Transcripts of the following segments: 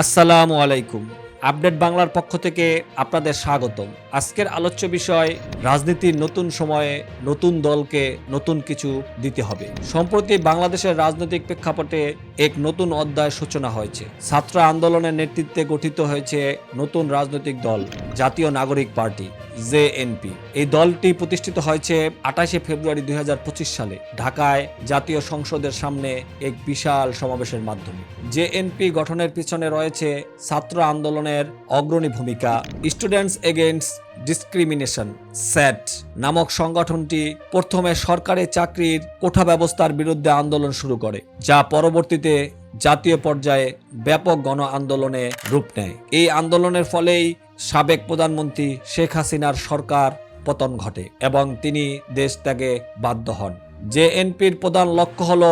আসসালামু আলাইকুম। আপডেট বাংলার পক্ষ থেকে আপনাদের স্বাগতম। আজকের আলোচ্য বিষয়, রাজনীতির নতুন সময়ে নতুন দলকে নতুন কিছু দিতে হবে। সম্প্রতি বাংলাদেশের রাজনৈতিক প্রেক্ষাপটে এক নতুন অধ্যায় সূচনা হয়েছে। ছাত্র আন্দোলনের নেতৃত্বে গঠিত হয়েছে নতুন রাজনৈতিক দল, জাতীয় নাগরিক পার্টি জেএনপি এই দলটি প্রতিষ্ঠিত হয়েছে আঠাশে ফেব্রুয়ারি দুই হাজার পঁচিশ সালে, ঢাকায় জাতীয় সংসদের সামনে এক বিশাল সমাবেশের মাধ্যমে। জেএনপি গঠনের পিছনে রয়েছে ছাত্র আন্দোলনের অগ্রণী ভূমিকা স্টুডেন্টস এগেইনস্ট ডিসক্রিমিনেশন স্যাট নামক সংগঠনটি প্রথমে সরকারি চাকরির কোঠা ব্যবস্থার বিরুদ্ধে আন্দোলন শুরু করে, যা পরবর্তীতে জাতীয় পর্যায়ে ব্যাপক গণ আন্দোলনে রূপ নেয়। এই আন্দোলনের ফলেই সাবেক প্রধানমন্ত্রী শেখ হাসিনার সরকার পতন ঘটে এবং তিনি দেশ ত্যাগে বাধ্য হন। জেএনপির প্রধান লক্ষ্য হল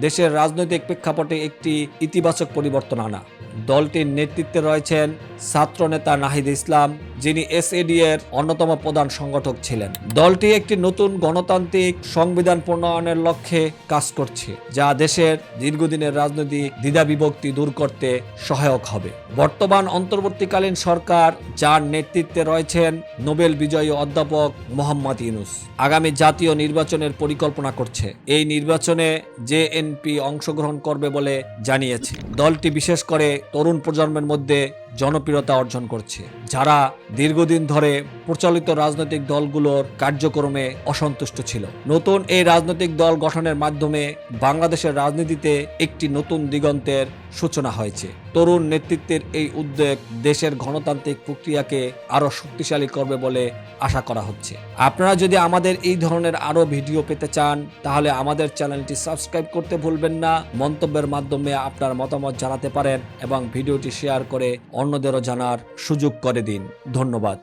দেশের রাজনৈতিক প্রেক্ষাপটে একটি ইতিবাচক পরিবর্তন আনা। দলটির নেতৃত্বে রয়েছেন ছাত্রনেতা নাহিদ ইসলাম, যিনি এসএডি এর অন্যতম প্রধান সংগঠক ছিলেন। দলটি একটি নতুন গণতান্ত্রিক সংবিধান প্রণয়নের লক্ষ্যে কাজ করছে, যা দেশের দীর্ঘদিনের রাজনৈতিক দ্বিধা বিভক্তি দূর করতে সহায়ক হবে। বর্তমান অন্তর্বর্তীকালীন সরকার, যার নেতৃত্বে রয়েছেন নোবেল বিজয়ী অধ্যাপক মোহাম্মদ ইউনুস, আগামী জাতীয় নির্বাচনের পরিকল্পনা করছে। এই নির্বাচনে জেএনপি অংশগ্রহণ করবে বলে জানিয়েছে। দলটি বিশেষ করে তরুণ প্রজন্মের মধ্যে জনপ্রিয়তা অর্জন করছে, যারা দীর্ঘদিন ধরে প্রচলিত রাজনৈতিক দলগুলোর কার্যক্রমে অসন্তুষ্ট ছিল। নতুন এই রাজনৈতিক দল গঠনের মাধ্যমে বাংলাদেশের রাজনীতিতে একটি নতুন দিগন্তের সূচনা হয়েছে। তরুণ নেতৃত্বের এই উদ্যোগ দেশের গণতান্ত্রিক প্রক্রিয়াকে আরও শক্তিশালী করবে বলে আশা করা হচ্ছে। আপনারা যদি আমাদের এই ধরনের আরও ভিডিও পেতে চান, তাহলে আমাদের চ্যানেলটি সাবস্ক্রাইব করতে ভুলবেন না। মন্তব্যের মাধ্যমে আপনার মতামত জানাতে পারেন এবং ভিডিওটি শেয়ার করে অন্যদেরও জানার সুযোগ করে দিন। ধন্যবাদ।